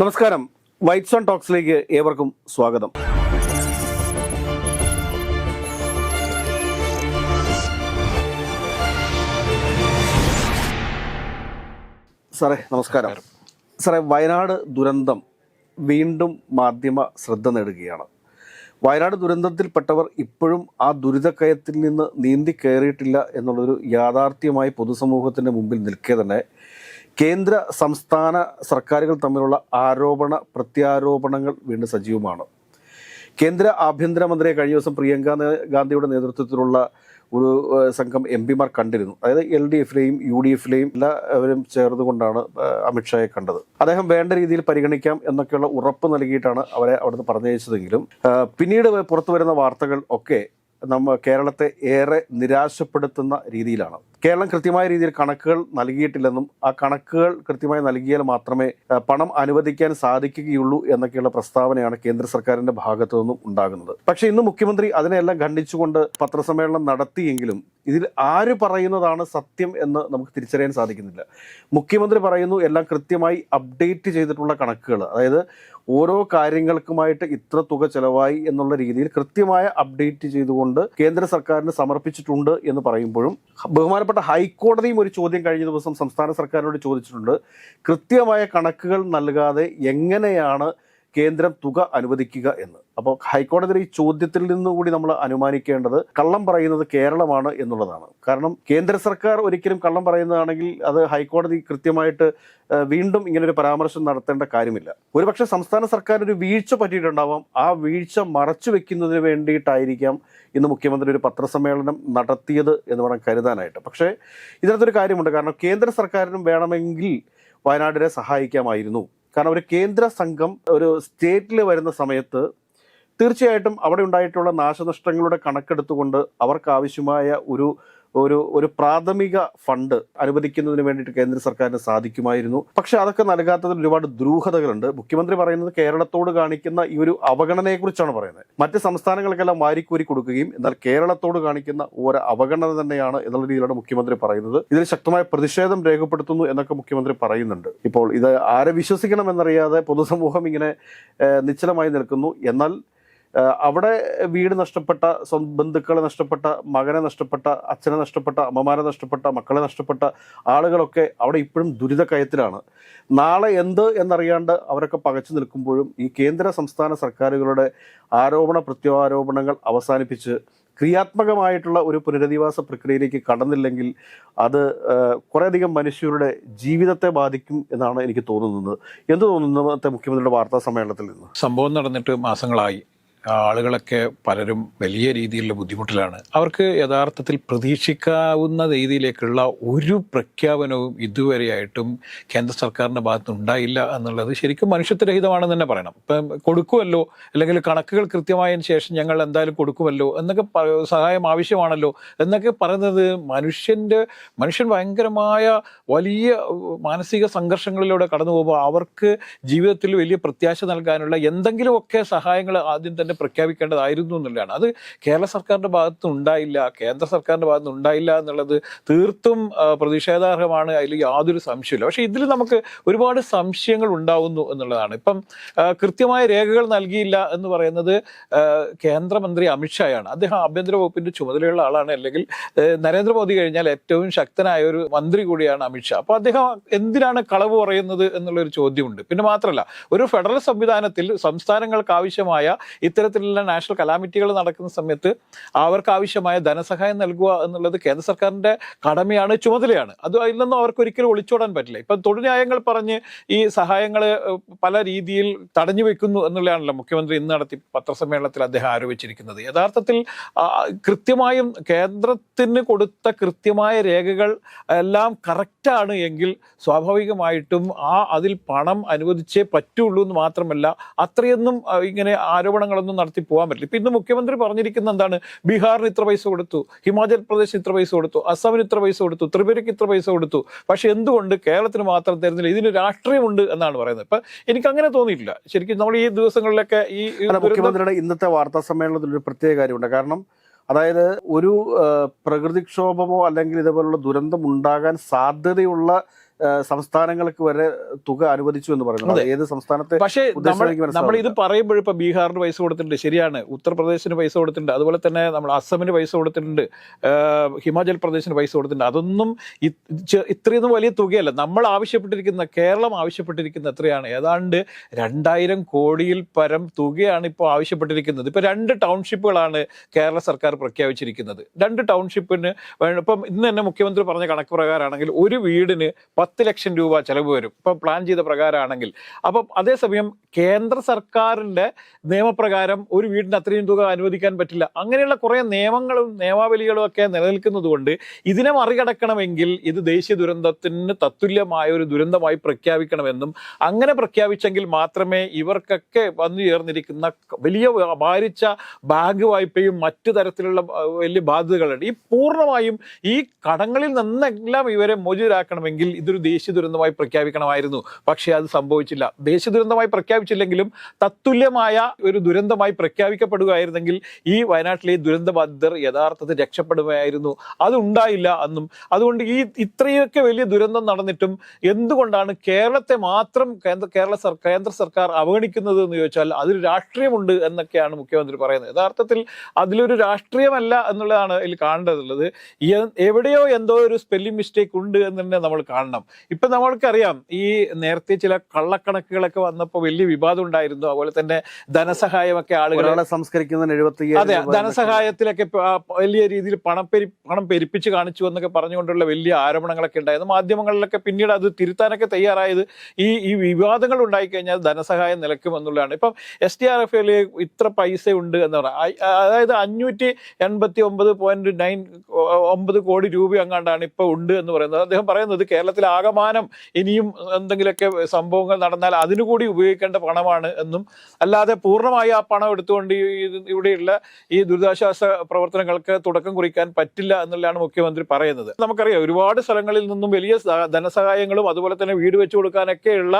നമസ്കാരം. White zone ടോക്സിലേക്ക് ഏവർക്കും സ്വാഗതം. സാറേ നമസ്കാരം. സാറേ വയനാട് ദുരന്തം വീണ്ടും മാധ്യമ ശ്രദ്ധ നേടുകയാണ്. വയനാട് ദുരന്തത്തിൽപ്പെട്ടവർ ഇപ്പോഴും ആ ദുരിതക്കയത്തിൽ നിന്ന് നീന്തി കയറിയിട്ടില്ല എന്നുള്ളൊരു യാഥാർത്ഥ്യമായി പൊതുസമൂഹത്തിന്റെ മുമ്പിൽ നിൽക്കെ തന്നെ കേന്ദ്ര സംസ്ഥാന സർക്കാരുകൾ തമ്മിലുള്ള ആരോപണ പ്രത്യാരോപണങ്ങൾ വീണ്ടും സജീവമാണ്. കേന്ദ്ര ആഭ്യന്തരമന്ത്രിയെ കഴിഞ്ഞ ദിവസം പ്രിയങ്ക ഗാന്ധിയുടെ നേതൃത്വത്തിലുള്ള ഒരു സംഘം എം പിമാർ കണ്ടിരുന്നു. അതായത് എൽ ഡി എഫിലെയും യു ഡി എഫിലെയും എല്ലാവരും ചേർന്നുകൊണ്ടാണ് അമിത്ഷായെ കണ്ടത്. അദ്ദേഹം വേണ്ട രീതിയിൽ പരിഗണിക്കാം എന്നൊക്കെയുള്ള ഉറപ്പ് നൽകിയിട്ടാണ് അവരെ അവിടുന്ന് പറഞ്ഞയച്ചതെങ്കിലും പിന്നീട് പുറത്തു വരുന്ന വാർത്തകൾ ഒക്കെ നമ്മ കേരളത്തെ ഏറെ നിരാശപ്പെടുത്തുന്ന രീതിയിലാണ്. കേരളം കൃത്യമായ രീതിയിൽ കണക്കുകൾ നൽകിയിട്ടില്ലെന്നും ആ കണക്കുകൾ കൃത്യമായി നൽകിയാൽ മാത്രമേ പണം അനുവദിക്കാൻ സാധിക്കുകയുള്ളൂ എന്നൊക്കെയുള്ള പ്രസ്താവനയാണ് കേന്ദ്ര സർക്കാരിന്റെ ഭാഗത്തു നിന്നും ഉണ്ടാകുന്നത്. പക്ഷേ ഇന്ന് മുഖ്യമന്ത്രി അതിനെല്ലാം ഖണ്ഡിച്ചുകൊണ്ട് പത്രസമ്മേളനം നടത്തിയെങ്കിലും ഇതിൽ ആര് പറയുന്നതാണ് സത്യം എന്ന് നമുക്ക് തിരിച്ചറിയാൻ സാധിക്കുന്നില്ല. മുഖ്യമന്ത്രി പറയുന്നു എല്ലാം കൃത്യമായി അപ്ഡേറ്റ് ചെയ്തിട്ടുള്ള കണക്കുകൾ. അതായത് ഓരോ കാര്യങ്ങൾക്കുമായിട്ട് ഇത്ര തുക ചെലവായി എന്നുള്ള രീതിയിൽ കൃത്യമായ അപ്ഡേറ്റ് ചെയ്തുകൊണ്ട് കേന്ദ്ര സർക്കാരിന് സമർപ്പിച്ചിട്ടുണ്ട് എന്ന് പറയുമ്പോഴും ബഹുമാനപ്പെട്ട ഹൈക്കോടതിയും ഒരു ചോദ്യം കഴിഞ്ഞ ദിവസം സംസ്ഥാന സർക്കാരിനോട് ചോദിച്ചിട്ടുണ്ട് കൃത്യമായ കണക്കുകൾ നൽകാതെ എങ്ങനെയാണ് കേന്ദ്രം തുക അനുവദിക്കുക എന്ന്. അപ്പോൾ ഹൈക്കോടതിയുടെ ഈ ചോദ്യത്തിൽ നിന്നുകൂടി നമ്മൾ അനുമാനിക്കേണ്ടത് കള്ളം പറയുന്നത് കേരളമാണ് എന്നുള്ളതാണ്. കാരണം കേന്ദ്ര സർക്കാർ ഒരിക്കലും കള്ളം പറയുന്നതാണെങ്കിൽ അത് ഹൈക്കോടതി കൃത്യമായിട്ട് വീണ്ടും ഇങ്ങനെ ഒരു പരാമർശം നടത്തേണ്ട കാര്യമില്ല. ഒരുപക്ഷെ സംസ്ഥാന സർക്കാർ ഒരു വീഴ്ച പറ്റിയിട്ടുണ്ടാവാം. ആ വീഴ്ച മറച്ചു വെക്കുന്നതിന് വേണ്ടിയിട്ടായിരിക്കാം ഇന്ന് മുഖ്യമന്ത്രി ഒരു പത്രസമ്മേളനം നടത്തിയത് എന്ന് വേണം കരുതാനായിട്ട്. പക്ഷേ ഇതിനകത്തൊരു കാര്യമുണ്ട്. കാരണം കേന്ദ്ര സർക്കാരിനും വേണമെങ്കിൽ വയനാടിനെ സഹായിക്കാമായിരുന്നു. കാരണം ഒരു കേന്ദ്ര സംഘം ഒരു സ്റ്റേറ്റിൽ വരുന്ന സമയത്ത് തീർച്ചയായിട്ടും അവിടെ ഉണ്ടായിട്ടുള്ള നാശനഷ്ടങ്ങളുടെ കണക്കെടുത്തുകൊണ്ട് അവർക്ക് ആവശ്യമായ ഒരു ഒരു ഒരു പ്രാഥമിക ഫണ്ട് അനുവദിക്കുന്നതിന് വേണ്ടിയിട്ട് കേന്ദ്ര സർക്കാരിന് സാധിക്കുമായിരുന്നു. പക്ഷെ അതൊക്കെ നൽകാത്തതിൽ ഒരുപാട് ദ്രൂഹതകളുണ്ട്. മുഖ്യമന്ത്രി പറയുന്നത് കേരളത്തോട് കാണിക്കുന്ന ഈ ഒരു അവഗണനയെക്കുറിച്ചാണ് പറയുന്നത്. മറ്റ് സംസ്ഥാനങ്ങൾക്കെല്ലാം വാരിക്കൂരി കൊടുക്കുകയും എന്നാൽ കേരളത്തോട് കാണിക്കുന്ന ഒരു അവഗണന തന്നെയാണ് എന്നുള്ള രീതിയിലാണ് മുഖ്യമന്ത്രി പറയുന്നത്. ഇതിൽ ശക്തമായ പ്രതിഷേധം രേഖപ്പെടുത്തുന്നു എന്നൊക്കെ മുഖ്യമന്ത്രി പറയുന്നുണ്ട്. ഇപ്പോൾ ഇത് ആരെ വിശ്വസിക്കണം എന്നറിയാതെ പൊതുസമൂഹം ഇങ്ങനെ നിശ്ചലമായി നിൽക്കുന്നു. എന്നാൽ അവിടെ വീട് നഷ്ടപ്പെട്ട ബന്ധുക്കളെ നഷ്ടപ്പെട്ട മകനെ നഷ്ടപ്പെട്ട അച്ഛനെ നഷ്ടപ്പെട്ട അമ്മമാരെ നഷ്ടപ്പെട്ട മക്കളെ നഷ്ടപ്പെട്ട ആളുകളൊക്കെ അവിടെ ഇപ്പോഴും ദുരിതക്കയത്തിലാണ് നാളെ എന്ത് എന്നറിയാണ്ട് അവരൊക്കെ പകച്ചു നിൽക്കുമ്പോഴും ഈ കേന്ദ്ര സംസ്ഥാന സർക്കാരുകളുടെ ആരോപണ പ്രത്യാരോപണങ്ങൾ അവസാനിപ്പിച്ച് ക്രിയാത്മകമായിട്ടുള്ള ഒരു പുനരധിവാസ പ്രക്രിയയിലേക്ക് കടന്നില്ലെങ്കിൽ അത് കുറേയധികം മനുഷ്യരുടെ ജീവിതത്തെ ബാധിക്കും എന്നാണ് എനിക്ക് തോന്നുന്നത്. എന്ത് തോന്നുന്നു? മുഖ്യമന്ത്രിയുടെ വാർത്താ സമ്മേളനത്തിൽ നിന്ന്. സംഭവം നടന്നിട്ട് മാസങ്ങളായി. ആളുകളൊക്കെ പലരും വലിയ രീതിയിലുള്ള ബുദ്ധിമുട്ടിലാണ്. അവർക്ക് യഥാർത്ഥത്തിൽ പ്രതീക്ഷിക്കാവുന്ന രീതിയിലേക്കുള്ള ഒരു പ്രഖ്യാപനവും ഇതുവരെയായിട്ടും കേന്ദ്ര സർക്കാരിന്റെ ഭാഗത്ത് ഉണ്ടായില്ല എന്നുള്ളത് ശരിക്കും മനുഷ്യത്വരഹിതമാണെന്ന് തന്നെ പറയണം. ഇപ്പം കൊടുക്കുമല്ലോ അല്ലെങ്കിൽ കണക്കുകൾ കൃത്യമായതിനു ശേഷം ഞങ്ങൾ എന്തായാലും കൊടുക്കുമല്ലോ എന്നൊക്കെ സഹായം ആവശ്യമാണല്ലോ എന്നൊക്കെ പറയുന്നത് മനുഷ്യന്റെ മനുഷ്യൻ ഭയങ്കരമായ വലിയ മാനസിക സംഘർഷങ്ങളിലൂടെ കടന്നു പോകുമ്പോൾ അവർക്ക് ജീവിതത്തിൽ വലിയ പ്രത്യാശ നൽകാനുള്ള എന്തെങ്കിലുമൊക്കെ സഹായങ്ങൾ ആദ്യം തന്നെ പ്രഖ്യാപിക്കേണ്ടതായിരുന്നു എന്നുള്ളതാണ്. അത് കേരള സർക്കാരിന്റെ ഭാഗത്ത് ഉണ്ടായില്ല കേന്ദ്ര സർക്കാരിന്റെ ഭാഗത്ത് ഉണ്ടായില്ല എന്നുള്ളത് തീർത്തും പ്രതിഷേധാർഹമാണ്. അതിൽ യാതൊരു സംശയമില്ല പക്ഷേ ഇതിൽ നമുക്ക് ഒരുപാട് സംശയങ്ങൾ ഉണ്ടാവുന്നു എന്നുള്ളതാണ്. ഇപ്പം കൃത്യമായ രേഖകൾ നൽകിയില്ല എന്ന് പറയുന്നത് കേന്ദ്രമന്ത്രി അമിത്ഷായാണ്. അദ്ദേഹം ആഭ്യന്തര വകുപ്പിന്റെ ചുമതലയുള്ള ആളാണ്. അല്ലെങ്കിൽ നരേന്ദ്രമോദി കഴിഞ്ഞാൽ ഏറ്റവും ശക്തനായ ഒരു മന്ത്രി കൂടിയാണ് അമിത്ഷാ. അപ്പോൾ അദ്ദേഹം എന്തിനാണ് കളവ് പറയുന്നത് എന്നുള്ളൊരു ചോദ്യമുണ്ട്. പിന്നെ മാത്രമല്ല ഒരു ഫെഡറൽ സംവിധാനത്തിൽ സംസ്ഥാനങ്ങൾക്ക് ആവശ്യമായ ഇത്തരത്തിലുള്ള നാഷണൽ കലാമിറ്റികൾ നടക്കുന്ന സമയത്ത് അവർക്ക് ആവശ്യമായ ധനസഹായം നൽകുക എന്നുള്ളത് കേന്ദ്ര സർക്കാരിന്റെ കടമയാണ് ചുമതലയാണ്. അത് അതിൽ നിന്നും അവർക്ക് ഒരിക്കലും ഒളിച്ചോടാൻ പറ്റില്ല. ഇപ്പം തൊഴിലായങ്ങൾ പറഞ്ഞ് ഈ സഹായങ്ങൾ പല രീതിയിൽ തടഞ്ഞു വെക്കുന്നു എന്നുള്ളതാണല്ലോ മുഖ്യമന്ത്രി ഇന്ന് നടത്തി പത്രസമ്മേളനത്തിൽ അദ്ദേഹം ആരോപിച്ചിരിക്കുന്നത്. യഥാർത്ഥത്തിൽ കൃത്യമായും കേന്ദ്രത്തിന് കൊടുത്ത കൃത്യമായ രേഖകൾ എല്ലാം കറക്റ്റാണ് എങ്കിൽ സ്വാഭാവികമായിട്ടും ആ അതിൽ പണം അനുവദിച്ചേ പറ്റുള്ളൂ എന്ന് മാത്രമല്ല അത്രയൊന്നും ഇങ്ങനെ ആരോപണങ്ങളൊന്നും നടത്തി പോകാൻ പറ്റില്ല. ഇപ്പൊ ഇന്ന് മുഖ്യമന്ത്രി പറഞ്ഞിരിക്കുന്ന എന്താണ്? ബീഹാറിന് ഇത്ര പൈസ കൊടുത്തു ഹിമാചൽ പ്രദേശിന് ഇത്ര പൈസ കൊടുത്തു അസമിന് ഇത്ര പൈസ കൊടുത്തു ത്രിപുരയ്ക്ക് ഇത്ര പൈസ കൊടുത്തു. പക്ഷെ എന്തുകൊണ്ട് കേരളത്തിന് മാത്രം തരുന്നില്ല? ഇതിന് രാഷ്ട്രീയമുണ്ട് എന്നാണ് പറയുന്നത്. ഇപ്പൊ എനിക്ക് അങ്ങനെ തോന്നിയിട്ടില്ല. ശരിക്കും നമ്മൾ ഈ ദിവസങ്ങളിലൊക്കെ ഈ മുഖ്യമന്ത്രിയുടെ ഇന്നത്തെ വാർത്താ സമ്മേളനത്തിൽ ഒരു പ്രത്യേക കാര്യമുണ്ട്. കാരണം അതായത് ഒരു പ്രകൃതിക്ഷോഭമോ അല്ലെങ്കിൽ ഇതുപോലുള്ള ദുരന്തം ഉണ്ടാകാൻ സാധ്യതയുള്ള സംസ്ഥാനങ്ങൾക്ക് വരെ തുക അനുവദിച്ചു എന്ന് പറയുന്നത്. ഏത് സംസ്ഥാനത്തെ പക്ഷേ നമ്മൾ ഇത്. പറയുമ്പോൾ ഇപ്പൊ ബീഹാറിന് പൈസ കൊടുത്തിട്ടുണ്ട് ശരിയാണ്. ഉത്തർപ്രദേശിന് പൈസ കൊടുത്തിട്ടുണ്ട് അതുപോലെ തന്നെ നമ്മൾ അസമിന് പൈസ കൊടുത്തിട്ടുണ്ട് ഹിമാചൽ പ്രദേശിന് പൈസ കൊടുത്തിട്ടുണ്ട്. അതൊന്നും ഇത്രയൊന്നും വലിയ തുകയല്ല. നമ്മൾ ആവശ്യപ്പെട്ടിരിക്കുന്ന കേരളം ആവശ്യപ്പെട്ടിരിക്കുന്ന എത്രയാണ്? ഏതാണ്ട് രണ്ടായിരം കോടിയിൽ പരം തുകയാണ് ഇപ്പോൾ ആവശ്യപ്പെട്ടിരിക്കുന്നത്. ഇപ്പൊ രണ്ട് ടൗൺഷിപ്പുകളാണ് കേരള സർക്കാർ പ്രഖ്യാപിച്ചിരിക്കുന്നത്. രണ്ട് ടൗൺഷിപ്പിന് ഇപ്പം ഇന്ന് തന്നെ മുഖ്യമന്ത്രി പറഞ്ഞ കണക്ക് പ്രകാരമാണെങ്കിൽ ഒരു വീടിന് പത്ത് ലക്ഷം രൂപ ചെലവ് വരും. ഇപ്പം പ്ലാൻ ചെയ്ത പ്രകാരമാണെങ്കിൽ അപ്പം അതേസമയം കേന്ദ്ര സർക്കാരിന്റെ നിയമപ്രകാരം ഒരു വീടിന് അത്രയും തുക അനുവദിക്കാൻ പറ്റില്ല. അങ്ങനെയുള്ള കുറേ നിയമങ്ങളും നിയമാവലികളും ഒക്കെ നിലനിൽക്കുന്നത് കൊണ്ട് ഇതിനെ മറികടക്കണമെങ്കിൽ ഇത് ദേശീയ ദുരന്തത്തിന് തത്തുല്യമായ ഒരു ദുരന്തമായി പ്രഖ്യാപിക്കണമെന്നും അങ്ങനെ പ്രഖ്യാപിച്ചെങ്കിൽ മാത്രമേ ഇവർക്കൊക്കെ വന്നു ചേർന്നിരിക്കുന്ന വലിയ ഭാരിച്ച ബാങ്ക് വായ്പയും മറ്റു തരത്തിലുള്ള വലിയ ബാധ്യതകളുണ്ട്. ഈ പൂർണമായും ഈ കടങ്ങളിൽ നിന്നെല്ലാം ഇവരെ മോചിതരാക്കണമെങ്കിൽ ഇതൊരു ദേശീയ ദുരന്തമായി പ്രഖ്യാപിക്കണമായിരുന്നു. പക്ഷേ അത് സംഭവിച്ചില്ല. ദേശീയ ദുരന്തമായി പ്രഖ്യാപിച്ചില്ലെങ്കിലും തത്തുല്യമായ ഒരു ദുരന്തമായി പ്രഖ്യാപിക്കപ്പെടുകയായിരുന്നെങ്കിൽ ഈ വയനാട്ടിലെ ദുരന്തബാധിതർ യഥാർത്ഥത്തിൽ രക്ഷപ്പെടുകയായിരുന്നു. അതുണ്ടായില്ല അന്നും. അതുകൊണ്ട് ഈ ഇത്രയൊക്കെ വലിയ ദുരന്തം നടന്നിട്ടും എന്തുകൊണ്ടാണ് കേരളത്തെ മാത്രം കേന്ദ്ര കേരള സർക്കാർ കേന്ദ്ര സർക്കാർ അവഗണിക്കുന്നത് എന്ന് ചോദിച്ചാൽ അതിൽ രാഷ്ട്രീയമുണ്ട് എന്നൊക്കെയാണ് മുഖ്യമന്ത്രി പറയുന്നത്. യഥാർത്ഥത്തിൽ അതിലൊരു രാഷ്ട്രീയമല്ല എന്നുള്ളതാണ് ഇതിൽ കാണേണ്ടതുള്ളത്. എവിടെയോ എന്തോ ഒരു സ്പെല്ലിംഗ് മിസ്റ്റേക്ക് ഉണ്ട് എന്ന് തന്നെ നമ്മൾ കാണണം. ഇപ്പൊ നമ്മൾക്കറിയാം ഈ നേരത്തെ ചില കള്ളക്കണക്കുകളൊക്കെ വന്നപ്പോൾ വലിയ വിവാദം ഉണ്ടായിരുന്നു. അതുപോലെ തന്നെ ധനസഹായമൊക്കെ ആളുകളെ സംസ്കരിക്കുന്ന സംസ്കരിക്കുന്നതിന് എഴുപത്തി അതെ ധനസഹായത്തിലൊക്കെ വലിയ രീതിയിൽ പണം പെരി പണം പെരിപ്പിച്ച് കാണിച്ചു എന്നൊക്കെ പറഞ്ഞുകൊണ്ടുള്ള വലിയ ആരോപണങ്ങളൊക്കെ ഉണ്ടായിരുന്നു. മാധ്യമങ്ങളിലൊക്കെ പിന്നീട് അത് തിരുത്താനൊക്കെ തയ്യാറായത് ഈ ഈ വിവാദങ്ങൾ ഉണ്ടായി കഴിഞ്ഞാൽ ധനസഹായം നിലക്കും എന്നുള്ളതാണ് ഇപ്പം എസ് ടി ആർ എഫ് ഇത്ര പൈസ ഉണ്ട് എന്ന് പറയാം അതായത് അഞ്ഞൂറ്റി എൺപത്തി ഒമ്പത് പോയിന്റ് നയൻ ഒമ്പത് കോടി രൂപ അങ്ങാണ്ടാണ് ഇപ്പൊ ഉണ്ട് എന്ന് പറയുന്നത്. അദ്ദേഹം പറയുന്നത് കേരളത്തിൽ ആകമാനം ഇനിയും എന്തെങ്കിലുമൊക്കെ സംഭവങ്ങൾ നടന്നാൽ അതിനുകൂടി ഉപയോഗിക്കേണ്ട പണമാണ് എന്നും അല്ലാതെ പൂർണമായി ആ പണം എടുത്തുകൊണ്ട് ഇവിടെയുള്ള ഈ ദുരിതാശ്വാസ പ്രവർത്തനങ്ങൾക്ക് തുടക്കം കുറിക്കാൻ പറ്റില്ല എന്നുള്ളതാണ് മുഖ്യമന്ത്രി പറയുന്നത്. നമുക്കറിയാം ഒരുപാട് സ്ഥലങ്ങളിൽ നിന്നും വലിയ ധനസഹായങ്ങളും അതുപോലെ തന്നെ വീട് വെച്ചു കൊടുക്കാനൊക്കെയുള്ള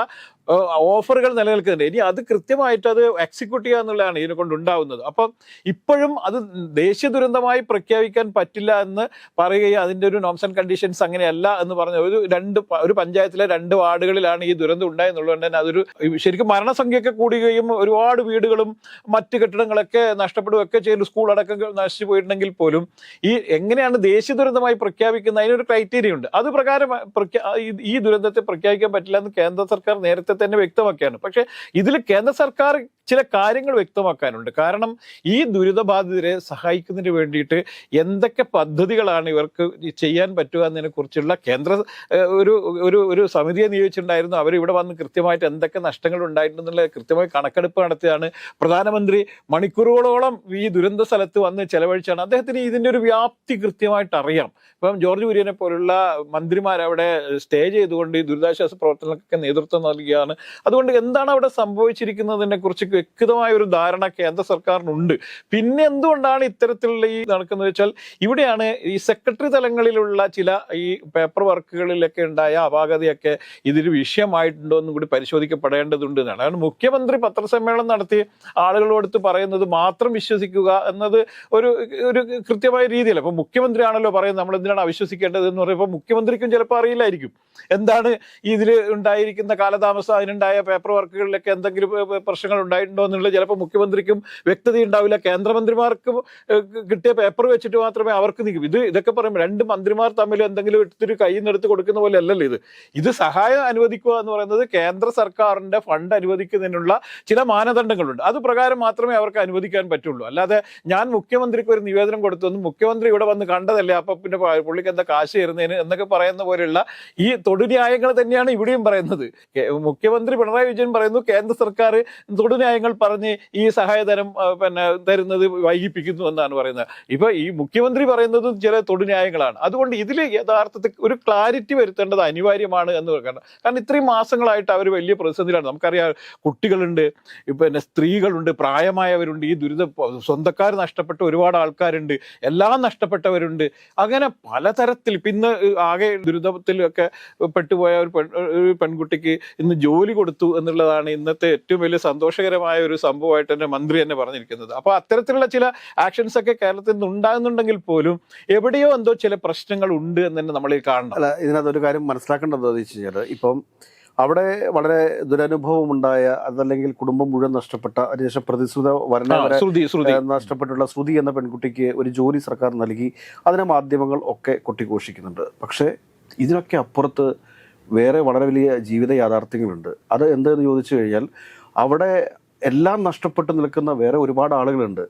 ഓഫറുകൾ നിലനിൽക്കുന്നുണ്ട്. ഇനി അത് കൃത്യമായിട്ട് അത് എക്സിക്യൂട്ട് ചെയ്യുക എന്നുള്ളതാണ് ഇതിനെ കൊണ്ട് ഉണ്ടാവുന്നത്. അപ്പം ഇപ്പോഴും അത് ദേശീയ ദുരന്തമായി പ്രഖ്യാപിക്കാൻ പറ്റില്ല എന്ന് പറയുകയും അതിന്റെ ഒരു നോംസ് ആൻഡ് കണ്ടീഷൻസ് അങ്ങനെയല്ല എന്ന് പറഞ്ഞ ഒരു രണ്ട് ഒരു പഞ്ചായത്തിലെ രണ്ട് വാർഡുകളിലാണ് ഈ ദുരന്തം ഉണ്ടായെന്നുള്ളതുകൊണ്ട് തന്നെ അതൊരു ശരിക്കും മരണസംഖ്യയൊക്കെ കൂടുകയും ഒരുപാട് വീടുകളും മറ്റ് കെട്ടിടങ്ങളൊക്കെ നഷ്ടപ്പെടുകയൊക്കെ ചെയ്തു സ്കൂൾ അടക്കം നശിച്ചു പോയിട്ടുണ്ടെങ്കിൽ പോലും ഈ എങ്ങനെയാണ് ദേശീയ ദുരന്തമായി പ്രഖ്യാപിക്കുന്നത്? അതിനൊരു ക്രൈറ്റീരിയ ഉണ്ട്. അത് പ്രകാരം ഈ ദുരന്തത്തെ പ്രഖ്യാപിക്കാൻ പറ്റില്ല എന്ന് കേന്ദ്ര സർക്കാർ നേരത്തെ തന്നെ വ്യക്തമാക്കിയാണ്. പക്ഷേ ഇതിൽ കേന്ദ്ര സർക്കാർ ചില കാര്യങ്ങൾ വ്യക്തമാക്കാനുണ്ട്. കാരണം ഈ ദുരിതബാധിതരെ സഹായിക്കുന്നതിന് വേണ്ടിയിട്ട് എന്തൊക്കെ പദ്ധതികളാണ് ഇവർക്ക് ചെയ്യാൻ പറ്റുക എന്നതിനെ കുറിച്ചുള്ള കേന്ദ്ര ഒരു ഒരു ഒരു സമിതിയെ നിയോഗിച്ചിട്ടുണ്ടായിരുന്നു. അവർ ഇവിടെ വന്ന് കൃത്യമായിട്ട് എന്തൊക്കെ നഷ്ടങ്ങൾ ഉണ്ടായിട്ടുണ്ടെന്നുള്ള കൃത്യമായി കണക്കെടുപ്പ് നടത്തിയാണ് പ്രധാനമന്ത്രി. മണിക്കൂറുകളോളം ഈ ദുരന്ത സ്ഥലത്ത് വന്ന് ചെലവഴിച്ചാണ്. അദ്ദേഹത്തിന് ഇതിന്റെ ഒരു വ്യാപ്തി കൃത്യമായിട്ട് അറിയാം. ഇപ്പം ജോർജ് കുര്യനെ പോലുള്ള മന്ത്രിമാർ അവിടെ സ്റ്റേ ചെയ്തുകൊണ്ട് ഈ ദുരിതാശ്വാസ പ്രവർത്തനങ്ങൾക്ക് നേതൃത്വം നൽകുകയാണ് അതുകൊണ്ട് എന്താണ് അവിടെ സംഭവിച്ചിരിക്കുന്നതിനെ കുറിച്ച് വ്യക്തമായ ഒരു ധാരണ കേന്ദ്ര സർക്കാരിനുണ്ട്. പിന്നെ എന്തുകൊണ്ടാണ് ഇത്തരത്തിലുള്ള ഈ നടക്കുന്നത്? വെച്ചാൽ ഇവിടെയാണ് ഈ സെക്രട്ടറി തലങ്ങളിലുള്ള ചില ഈ പേപ്പർ വർക്കുകളിലൊക്കെ ഉണ്ടായ അപാകതയൊക്കെ ഇതൊരു വിഷയമായിട്ടുണ്ടോ എന്നും കൂടി പരിശോധിക്കപ്പെടേണ്ടതുണ്ട് എന്നാണ്. കാരണം മുഖ്യമന്ത്രി പത്രസമ്മേളനം നടത്തി ആളുകളോടുത്ത് പറയുന്നത് മാത്രം വിശ്വസിക്കുക എന്നത് ഒരു ഒരു കൃത്യമായ രീതിയല്ല. അപ്പൊ മുഖ്യമന്ത്രിയാണല്ലോ പറയുന്നത് നമ്മൾ എന്തിനാണ് അവിശ്വസിക്കേണ്ടത് എന്ന് പറയുമ്പോൾ മുഖ്യമന്ത്രിക്കും ചിലപ്പോൾ അറിയില്ലായിരിക്കും. എന്താണ് ഇതിൽ ഉണ്ടായിരിക്കുന്ന കാലതാമസം അതിനുണ്ടായ പേപ്പർ വർക്കുകളിലൊക്കെ എന്തെങ്കിലും പ്രശ്നങ്ങൾ പ്രശ്നങ്ങൾ ഉണ്ടായിട്ടുണ്ടോ എന്നുള്ളത് ചിലപ്പോൾ മുഖ്യമന്ത്രിക്കും വ്യക്തത ഉണ്ടാവില്ല കേന്ദ്രമന്ത്രിമാർക്ക് കിട്ടിയ പേപ്പർ വെച്ചിട്ട് മാത്രമേ അവർക്ക് നിൽക്കും. ഇത് ഇതൊക്കെ പറയുമ്പോൾ രണ്ട് മന്ത്രിമാർ തമ്മിൽ എന്തെങ്കിലും എടുത്തിട്ട് കയ്യിൽ നിന്ന് എടുത്ത് കൊടുക്കുന്ന പോലെ അല്ലല്ലോ ഇത്. ഇത് സഹായം അനുവദിക്കുക എന്ന് പറയുന്നത് കേന്ദ്ര സർക്കാരിന്റെ ഫണ്ട് അനുവദിക്കുന്നതിനുള്ള ചില മാനദണ്ഡങ്ങളുണ്ട്. അത് പ്രകാരം മാത്രമേ അവർക്ക് അനുവദിക്കാൻ പറ്റുള്ളൂ. അല്ലാതെ ഞാൻ മുഖ്യമന്ത്രിക്ക് ഒരു നിവേദനം കൊടുത്തു. എന്ന് മുഖ്യമന്ത്രി ഇവിടെ വന്ന് കണ്ടതല്ലേ അപ്പൊ പിന്നെ പുള്ളിക്ക് എന്താ കാശ് തരുന്നതിന് എന്നൊക്കെ പറയുന്ന പോലെയുള്ള ഈ തൊടുന്യായങ്ങൾ തന്നെയാണ് ഇവിടെയും പറയുന്നത്. മുഖ്യമന്ത്രി പിണറായി വിജയൻ പറയുന്നു കേന്ദ്ര സർക്കാർ തൊടുന്യായങ്ങൾ പറഞ്ഞ് ഈ സഹായധനം പിന്നെ തരുന്നത് വൈകിപ്പിക്കുന്നു എന്നാണ് പറയുന്നത്. ഇപ്പൊ ഈ മുഖ്യമന്ത്രി പറയുന്നതും ചില തൊടുന്യായങ്ങളാണ്. അതുകൊണ്ട് ഇതിൽ യഥാർത്ഥത്തിൽ ഒരു ക്ലാരിറ്റി വരുത്തേണ്ടത് അനിവാര്യമാണ് എന്ന് പറയണം കാരണം ഇത്രയും മാസങ്ങളായിട്ട് അവർ വലിയ പ്രതിസന്ധിയിലാണ്. നമുക്കറിയാം കുട്ടികളുണ്ട് പിന്നെ സ്ത്രീകളുണ്ട് പ്രായമായവരുണ്ട് ഈ ദുരിത സ്വന്തക്കാർ നഷ്ടപ്പെട്ട ഒരുപാട് ആൾക്കാരുണ്ട് എല്ലാം നഷ്ടപ്പെട്ടവരുണ്ട്. അങ്ങനെ പലതരത്തിൽ പിന്നെ ആകെ ദുരിതത്തിലൊക്കെ പെട്ടുപോയ ഒരു പെൺകുട്ടിക്ക് ഇന്ന് ജോലി കൊടുത്തു എന്നുള്ളതാണ് ഇന്നത്തെ ഏറ്റവും വലിയ സന്തോഷകരമായ ഗുരുതരമായ ഒരു സംഭവമായിട്ട് തന്നെ മന്ത്രി തന്നെ പറഞ്ഞിരിക്കുന്നത്. അപ്പോൾ അത്തരത്തിലുള്ള ചില ആക്ഷൻസ് ഒക്കെ കേരളത്തിൽ നിന്ന് ഉണ്ടാകുന്നുണ്ടെങ്കിൽ പോലും എവിടെയോ എന്തോ ചില പ്രശ്നങ്ങൾ ഉണ്ട് എന്ന് തന്നെ നമ്മൾ കാണണം. അല്ല ഇതിനകത്ത് ഒരു കാര്യം മനസ്സിലാക്കേണ്ടത് എന്താണെന്ന് വെച്ച് കഴിഞ്ഞാൽ ഇപ്പം അവിടെ വളരെ ദുരനുഭവം ഉണ്ടായ അതല്ലെങ്കിൽ കുടുംബം മുഴുവൻ നഷ്ടപ്പെട്ട അതിനുശേഷം പ്രതിസുത വരണ നഷ്ടപ്പെട്ടുള്ള ശ്രുതി എന്ന പെൺകുട്ടിക്ക് ഒരു ജോലി സർക്കാർ നൽകി അതിനെ മാധ്യമങ്ങൾ ഒക്കെ കൊട്ടിഘോഷിക്കുന്നുണ്ട്. പക്ഷേ ഇതിനൊക്കെ അപ്പുറത്ത് വേറെ വളരെ വലിയ ജീവിത യാഥാർത്ഥ്യങ്ങളുണ്ട്. അത് എന്തെന്ന് ചോദിച്ചു കഴിഞ്ഞാൽ അവിടെ എല്ലാം നഷ്ടപ്പെട്ട് നിൽക്കുന്ന വേറെ ഒരുപാട് ആളുകളുണ്ട്.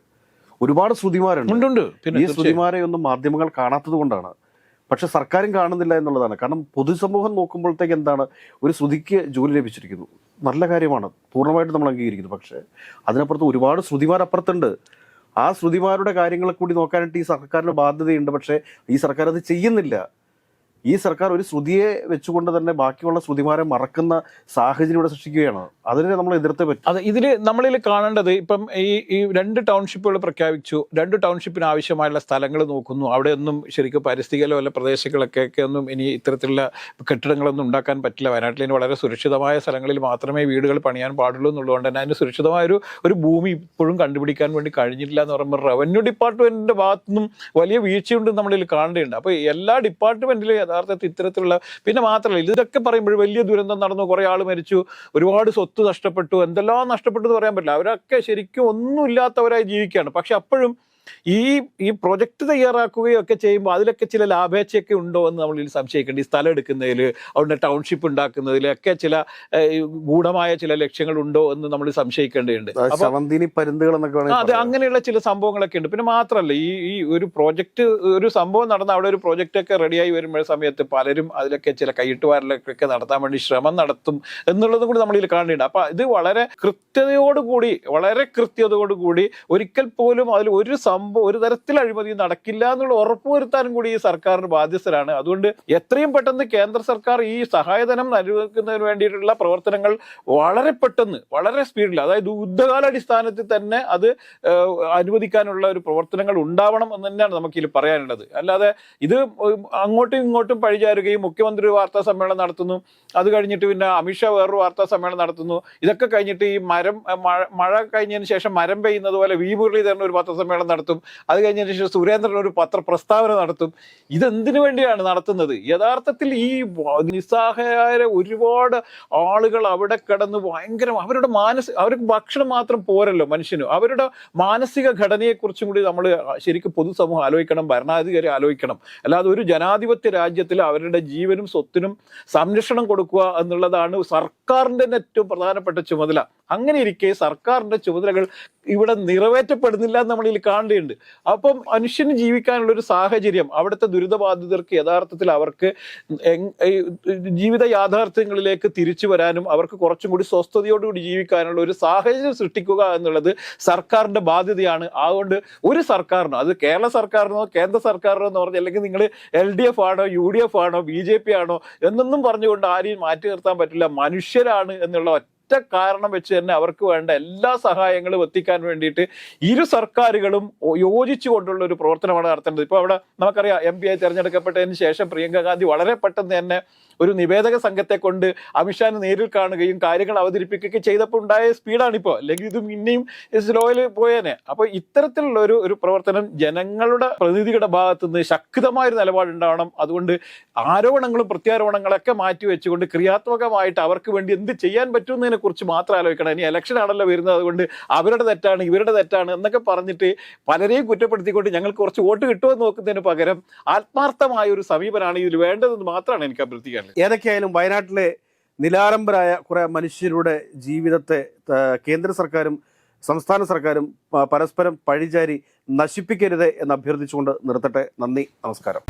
ഒരുപാട് ശ്രുതിമാരുണ്ട് ഈ. ശ്രുതിമാരെ ഒന്നും മാധ്യമങ്ങൾ കാണാത്തത് കൊണ്ടാണ്. പക്ഷെ സർക്കാരും കാണുന്നില്ല എന്നുള്ളതാണ്. കാരണം പൊതുസമൂഹം നോക്കുമ്പോഴത്തേക്ക് എന്താണ്? ഒരു ശ്രുതിക്ക് ജോലി ലഭിച്ചിരിക്കുന്നു. നല്ല കാര്യമാണ്. പൂർണമായിട്ട് നമ്മൾ അംഗീകരിക്കുന്നു. പക്ഷേ അതിനപ്പുറത്ത് ഒരുപാട് ശ്രുതിമാരപ്പുറത്തുണ്ട് ആ ശ്രുതിമാരുടെ കാര്യങ്ങളെ കൂടി നോക്കാനായിട്ട് ഈ സർക്കാരിന് ബാധ്യതയുണ്ട്. പക്ഷേ ഈ സർക്കാർ അത് ചെയ്യുന്നില്ല. ഈ സർക്കാർ ഒരു ശ്രുതിയെ വെച്ചുകൊണ്ട് തന്നെ ബാക്കിയുള്ള ശ്രുതിമാരെ മറക്കുന്ന സാഹചര്യം ഇവിടെ സൃഷ്ടിക്കുകയാണ്. അതിനെ നമ്മൾ എതിർത്തേ പറ്റും. അതെ ഇതിൽ നമ്മളിൽ കാണേണ്ടത് ഇപ്പം ഈ ഈ രണ്ട് ടൗൺഷിപ്പുകൾ പ്രഖ്യാപിച്ചു. രണ്ട് ടൗൺഷിപ്പിന് ആവശ്യമായുള്ള സ്ഥലങ്ങൾ നോക്കുന്നു. അവിടെ ഒന്നും ശരിക്കും പരിസ്ഥിതികളോ വല്ല പ്രദേശങ്ങളൊക്കെ ഒന്നും ഇനി ഇത്തരത്തിലുള്ള കെട്ടിടങ്ങളൊന്നും ഉണ്ടാക്കാൻ പറ്റില്ല. വയനാട്ടിൽ ഇനി വളരെ സുരക്ഷിതമായ സ്ഥലങ്ങളിൽ മാത്രമേ വീടുകൾ പണിയാൻ പാടുള്ളൂ എന്നുള്ളതുകൊണ്ട് തന്നെ അതിന് സുരക്ഷിതമായ ഒരു ഒരു ഭൂമി ഇപ്പോഴും കണ്ടുപിടിക്കാൻ വേണ്ടി കഴിഞ്ഞിട്ടില്ല എന്ന് പറയുമ്പോൾ റവന്യൂ ഡിപ്പാർട്ട്മെന്റിന്റെ ഭാഗത്തുനിന്നും വലിയ വീഴ്ചയുണ്ട് നമ്മളിൽ കാണേണ്ടതുണ്ട്. അപ്പോൾ എല്ലാ ഡിപ്പാർട്ട്മെന്റിലും യഥാർത്ഥത്തിൽ ഇത്തരത്തിലുള്ള പിന്നെ മാത്രമല്ല ഇതൊക്കെ പറയുമ്പോൾ വലിയ ദുരന്തം നടന്നു കുറേ ആൾ മരിച്ചു ഒരുപാട് സ്വത്ത് നഷ്ടപ്പെട്ടു എന്തെല്ലാം നഷ്ടപ്പെട്ടു എന്ന് പറയാൻ പറ്റില്ല. അവരൊക്കെ ശരിക്കും ഒന്നുമില്ലാത്തവരായി ജീവിക്കുകയാണ്. പക്ഷെ അപ്പോഴും ഈ ഈ പ്രൊജക്ട് തയ്യാറാക്കുകയോ ഒക്കെ ചെയ്യുമ്പോൾ അതിലൊക്കെ ചില ലാഭേച്ഛയൊക്കെ ഉണ്ടോ എന്ന് നമ്മൾ സംശയിക്കേണ്ട ഈ സ്ഥലം എടുക്കുന്നതിൽ അവിടെ ടൗൺഷിപ്പ് ഉണ്ടാക്കുന്നതിലൊക്കെ ചില ഗൂഢമായ ചില ലക്ഷ്യങ്ങൾ ഉണ്ടോ എന്ന് നമ്മൾ സംശയിക്കേണ്ടതുണ്ട്. അത് ശവന്തിനി പരുന്തുകൾ എന്നൊക്കെ അതെ. അങ്ങനെയുള്ള ചില സംഭവങ്ങളൊക്കെ ഉണ്ട്. പിന്നെ മാത്രമല്ല ഈ ഈ ഒരു പ്രോജക്റ്റ് ഒരു സംഭവം നടന്ന അവിടെ ഒരു പ്രോജക്റ്റ് ഒക്കെ റെഡിയായി വരുമ്പോൾ സമയത്ത് പലരും അതിലൊക്കെ ചില കൈയിട്ടുവാരലൊക്കെ നടത്താൻ വേണ്ടി ശ്രമം നടത്തും എന്നുള്ളതും കൂടി നമ്മളിൽ ഇതിൽ കാണേണ്ടത് അപ്പൊ ഇത് വളരെ കൃത്യതയോടുകൂടി വളരെ കൃത്യതയോടുകൂടി ഒരിക്കൽ പോലും അതിൽ ഒരു സംഭവം ഒരു തരത്തിൽ അഴിമതി നടക്കില്ല എന്നുള്ള ഉറപ്പുവരുത്താനും കൂടി ഈ സർക്കാരിന് ബാധ്യസ്ഥരാണ്. അതുകൊണ്ട് എത്രയും പെട്ടെന്ന് കേന്ദ്ര സർക്കാർ ഈ സഹായധനം അനുവദിക്കുന്നതിന് വേണ്ടിയിട്ടുള്ള പ്രവർത്തനങ്ങൾ വളരെ പെട്ടെന്ന് വളരെ സ്പീഡിൽ അതായത് യുദ്ധകാലാടിസ്ഥാനത്തിൽ തന്നെ അത് അനുവദിക്കാനുള്ള ഒരു പ്രവർത്തനങ്ങൾ ഉണ്ടാവണം എന്ന് തന്നെയാണ് നമുക്ക് ഇതിൽ പറയാനുള്ളത്. അല്ലാതെ ഇത് അങ്ങോട്ടും ഇങ്ങോട്ടും പഴിചാരുകയും മുഖ്യമന്ത്രി വാർത്താ സമ്മേളനം നടത്തുന്നു അത് കഴിഞ്ഞിട്ട് പിന്നെ അമിത്ഷാ വേറൊരു വാർത്താ സമ്മേളനം നടത്തുന്നു ഇതൊക്കെ കഴിഞ്ഞിട്ട് ഈ മരം മഴ കഴിഞ്ഞതിന് ശേഷം മരം പെയ്യുന്നത് പോലെ വി മുരളീധരൻ ഒരു പത്രസമ്മേളനം നടത്തും അത് കഴിഞ്ഞതിന് ശേഷം സുരേന്ദ്രൻ ഒരു പത്രപ്രസ്താവന നടത്തും. ഇതെന്തിനു വേണ്ടിയാണ് നടത്തുന്നത്? യഥാർത്ഥത്തിൽ ഈ നിസ്സഹായരായ ഒരുപാട് ആളുകൾ അവിടെ കിടന്ന് ഭയങ്കര അവരുടെ മാനസിക അവർക്ക് ഭക്ഷണം മാത്രം പോരല്ലോ മനുഷ്യന്. അവരുടെ മാനസിക ഘടനയെക്കുറിച്ചും കൂടി നമ്മൾ ശരിക്കും പൊതുസമൂഹം ആലോചിക്കണം ഭരണാധികാരി ആലോചിക്കണം. അല്ലാതെ ഒരു ജനാധിപത്യ രാജ്യത്തിൽ അവരുടെ ജീവനും സ്വത്തിനും സംരക്ഷണം കൊടുക്കുക എന്നുള്ളതാണ് സർക്കാരിന്റെ ഏറ്റവും പ്രധാനപ്പെട്ട ചുമതല. അങ്ങനെ ഇരിക്കെ സർക്കാരിന്റെ ചുമതലകൾ ഇവിടെ നിറവേറ്റപ്പെടുന്നില്ല എന്ന് നമ്മളിൽ കാണേണ്ടതുണ്ട് അപ്പം മനുഷ്യന് ജീവിക്കാനുള്ള ഒരു സാഹചര്യം അവിടുത്തെ ദുരിതബാധിതർക്ക് യഥാർത്ഥത്തിൽ അവർക്ക് ജീവിത യാഥാർത്ഥ്യങ്ങളിലേക്ക് തിരിച്ചു വരാനും അവർക്ക് കുറച്ചും കൂടി സ്വസ്ഥതയോടുകൂടി ജീവിക്കാനുള്ള ഒരു സാഹചര്യം സൃഷ്ടിക്കുക എന്നുള്ളത് സർക്കാരിന്റെ ബാധ്യതയാണ്. അതുകൊണ്ട് ഒരു സർക്കാരിനോ അത് കേരള സർക്കാരിനോ കേന്ദ്ര സർക്കാരിനോ എന്ന് പറഞ്ഞാൽ അല്ലെങ്കിൽ നിങ്ങൾ എൽ ഡി എഫ് ആണോ യു ഡി എഫ് ആണോ ബി ജെ പി ആണോ എന്നൊന്നും പറഞ്ഞുകൊണ്ട് ആരെയും മാറ്റി നിർത്താൻ പറ്റില്ല. മനുഷ്യരാണ് എന്നുള്ള ഒറ്റ കാരണം വെച്ച് തന്നെ അവർക്ക് വേണ്ട എല്ലാ സഹായങ്ങളും എത്തിക്കാൻ വേണ്ടിയിട്ട് ഇരു സർക്കാരുകളും യോജിച്ചു കൊണ്ടുള്ള ഒരു പ്രവർത്തനമാണ് നടത്തേണ്ടത്. ഇപ്പോൾ അവിടെ നമുക്കറിയാം എം പി ആയി തെരഞ്ഞെടുക്കപ്പെട്ടതിന് ശേഷം പ്രിയങ്ക ഗാന്ധി വളരെ പെട്ടെന്ന് തന്നെ ഒരു നിവേദക സംഘത്തെ കൊണ്ട് അമിത്ഷാനെ നേരിൽ കാണുകയും കാര്യങ്ങൾ അവതരിപ്പിക്കുകയും ചെയ്തപ്പോൾ ഉണ്ടായ സ്പീഡാണിപ്പോൾ അല്ലെങ്കിൽ ഇതും ഇനിയും സ്ലോയിൽ പോയേനെ. അപ്പോൾ ഇത്തരത്തിലുള്ള ഒരു ഒരു പ്രവർത്തനം ജനങ്ങളുടെ പ്രതിനിധിയുടെ ഭാഗത്തു നിന്ന് ശക്തമായ ഒരു നിലപാടുണ്ടാവണം. അതുകൊണ്ട് ആരോപണങ്ങളും പ്രത്യാരോപണങ്ങളൊക്കെ മാറ്റി വെച്ചുകൊണ്ട് ക്രിയാത്മകമായിട്ട് അവർക്ക് വേണ്ടി എന്ത് ചെയ്യാൻ പറ്റുന്നതിനെ കുറിച്ച് മാത്രം ആലോചിക്കണം. ഇനി ഇലക്ഷൻ ആണല്ലോ വരുന്നത്. അതുകൊണ്ട് അവരുടെ തെറ്റാണ് ഇവരുടെ തെറ്റാണ് എന്നൊക്കെ പറഞ്ഞിട്ട് പലരെയും കുറ്റപ്പെടുത്തിക്കൊണ്ട് ഞങ്ങൾക്ക് കുറച്ച് വോട്ട് കിട്ടുമെന്ന് നോക്കുന്നതിന് പകരം ആത്മാർത്ഥമായ ഒരു സമീപനമാണ് ഇതിൽ വേണ്ടതെന്ന് മാത്രമാണ് എനിക്ക് അഭ്യർത്ഥിക്കാനുള്ളത്. ഏതൊക്കെയായാലും വയനാട്ടിലെ നിലാരംബരായ കുറെ മനുഷ്യരുടെ ജീവിതത്തെ കേന്ദ്ര സർക്കാരും സംസ്ഥാന സർക്കാരും പരസ്പരം പഴിചാരി നശിപ്പിക്കരുത് എന്ന് അഭ്യർത്ഥിച്ചുകൊണ്ട് നിർത്തട്ടെ. നന്ദി നമസ്കാരം.